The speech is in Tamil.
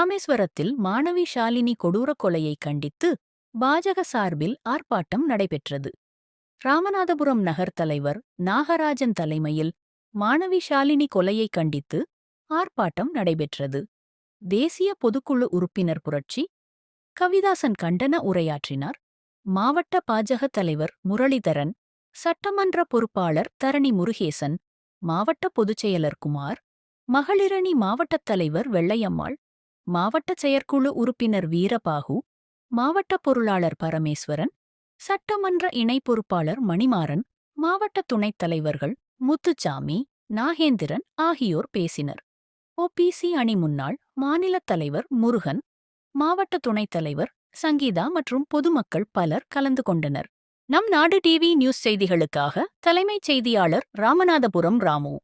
ராமேஸ்வரத்தில் மாணவி ஷாலினி கொடூர கொலையை கண்டித்து பாஜக சார்பில் ஆர்ப்பாட்டம் நடைபெற்றது. ராமநாதபுரம் நகர் தலைவர் நாகராஜன் தலைமையில் மாணவி ஷாலினி கொலையை கண்டித்து ஆர்ப்பாட்டம் நடைபெற்றது. தேசிய பொதுக்குழு உறுப்பினர் புரட்சி கவிதாசன் கண்டன உரையாற்றினார். மாவட்ட பாஜக தலைவர் முரளிதரன் சட்டமன்ற பொறுப்பாளர் தரணி முருகேசன் மாவட்ட பொதுச்செயலர் குமார் மகளிரணி மாவட்டத் தலைவர் வெள்ளையம்மாள் மாவட்ட செயற்குழு உறுப்பினர் வீரபாகு மாவட்ட பொருளாளர் பரமேஸ்வரன் சட்டமன்ற இணை பொறுப்பாளர் மணிமாறன் மாவட்ட துணைத் தலைவர்கள் முத்துச்சாமி நாகேந்திரன் ஆகியோர் பேசினர். ஓபிசி அணி முன்னாள் மாநிலத் தலைவர் முருகன் மாவட்ட துணைத் தலைவர் சங்கீதா மற்றும் பொதுமக்கள் பலர் கலந்து கொண்டனர். நம் நாடு டிவி நியூஸ் செய்திகளுக்காக தலைமைச் செய்தியாளர் ராமநாதபுரம் ராமு.